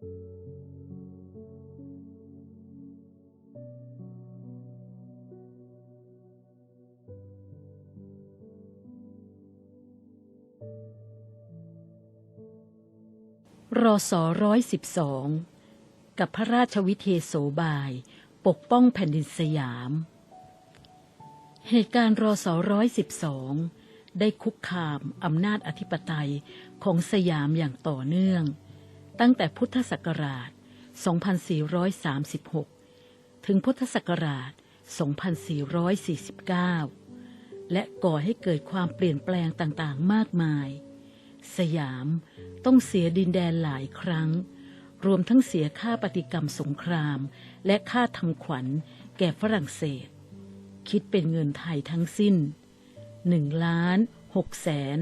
รอสอร้อยสิบสองกับพระราชวิเทโสบาย ปกป้องแผ่นดินสยาม เหตุการณ์รอสอร้อยสิบสองได้คุกคามอำนาจอธิปไตยของสยามอย่างต่อเนื่อง ตั้งแต่พุทธศักราช 2436 ถึงพุทธศักราช 2449 และก่อให้เกิดความเปลี่ยนแปลงต่างๆ มากมาย สยามต้องเสียดินแดนหลายครั้ง รวมทั้งเสียค่าปฏิกรรมสงคราม และค่าทำขวัญแก่ฝรั่งเศส คิดเป็นเงินไทยทั้งสิ้น 1 ล้าน6แสน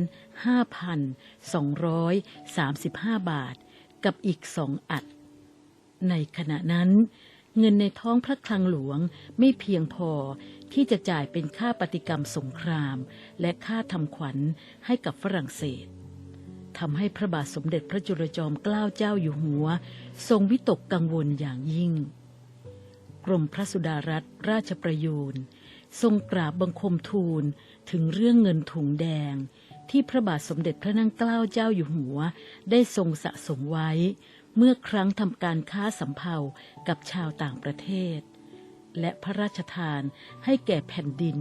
5,235 บาท กับอีกสองอัด ในขณะนั้น เงินในท้องพระคลังหลวงไม่เพียงพอที่จะจ่ายเป็นค่าปฏิกรรมสงคราม และค่าทำขวัญให้กับฝรั่งเศสทำให้พระบาทสมเด็จพระจุลจอมเกล้าเจ้าอยู่หัว ทรงวิตกกังวลอย่างยิ่ง กรมพระสุดารัตนราชประยูนทรงกราบบังคมทูลถึงเรื่องเงินถุงแดง ที่พระบาทสมเด็จพระนั่งเกล้าเจ้าอยู่หัว ได้ทรงสะสมไว้ เมื่อครั้งทำการค้าสำเภากับชาวต่างประเทศ และพระราชทานให้แก่แผ่นดิน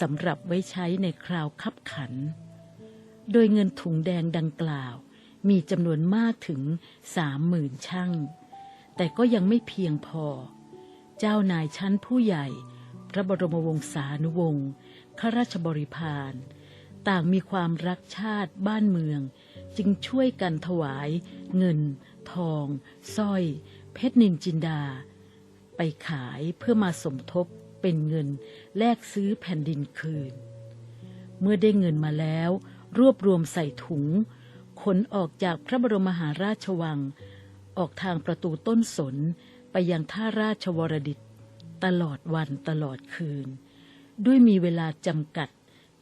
สำหรับไว้ใช้ในคราวคับขัน โดยเงินถุงแดงดังกล่าว มีจำนวนมากถึงสามหมื่นช่างแต่ก็ยังไม่เพียงพอ เจ้านายชั้นผู้ใหญ่ พระบรมวงศานุวงศ์ข้าราชบริพาร ต่างมีความรักชาติบ้านเมือง จึงช่วยกันถวาย เงิน ทองสร้อย เพชรนินจินดา ไปขายเพื่อมาสมทบเป็นเงินแลกซื้อแผ่นดินคืน เมื่อได้เงินมาแล้ว รวบรวมใส่ถุง ขนออกจากพระบรมมหาราชวัง ออกทางประตูต้นสนไปยังท่าราชวรดิต ตลอดวันตลอดคืน ด้วยมีเวลาจำกัด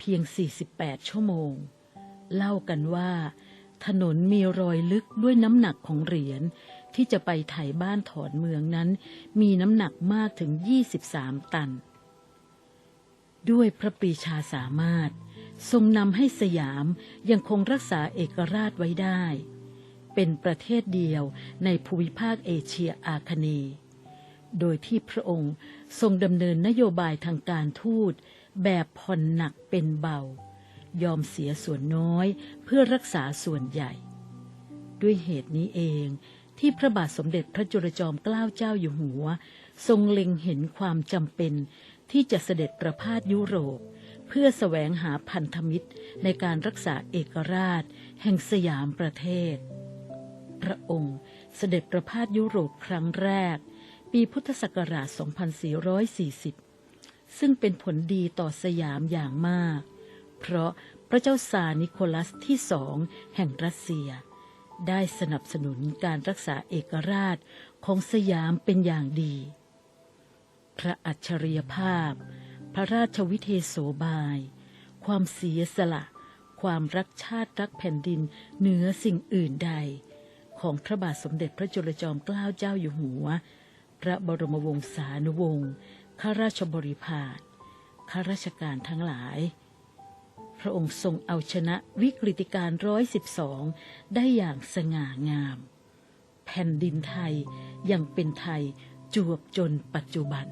เพียง 48 ชั่วโมง เล่ากันว่า ถนนมีรอยลึกด้วยน้ำหนักของเหรียญที่จะไปไถ่บ้านถอนเมืองนั้น มีน้ำหนักมากถึง 23 ตัน ด้วยพระปีชาสามารถ ทรงนำให้สยามยังคงรักษาเอกราชไว้ได้ เป็นประเทศเดียวในภูมิภาคเอเชียอาคเนย์โดยที่พระองค์ทรงดำเนินนโยบายทางการทูต แบบผ่อนหนักเป็นเบา ยอมเสียส่วนน้อยเพื่อรักษาส่วนใหญ่ ด้วยเหตุนี้เองที่พระบาทสมเด็จพระจุลจอมเกล้าเจ้าอยู่หัว ทรงเล็งเห็นความจำเป็นที่จะเสด็จประพาสยุโรป เพื่อแสวงหาพันธมิตรในการรักษาเอกราช แห่งสยามประเทศ พระองค์เสด็จประพาสยุโรปครั้งแรก ปีพุทธศักราช 2440 ซึ่งเป็นผลดีต่อสยามอย่างมาก เพราะพระเจ้าซานิโคลัสที่สองแห่งรัสเซีย ได้สนับสนุนการรักษาเอกราชของสยามเป็นอย่างดี พระอัจฉริยภาพ พระราชวิเทโสบาย ความเสียสละ ความรักชาติรักแผ่นดินเหนือสิ่งอื่นใด ของพระบาทสมเด็จพระจุลจอมเกล้าเจ้าอยู่หัว พระบรมวงศานุวงศ์ ข้าราชบริพารข้าราชการทั้งหลาย พระองค์ทรงเอาชนะวิกฤตการร้อยสิบสองได้อย่างสง่างาม แผ่นดินไทยยังเป็นไทยจวบจนปัจจุบัน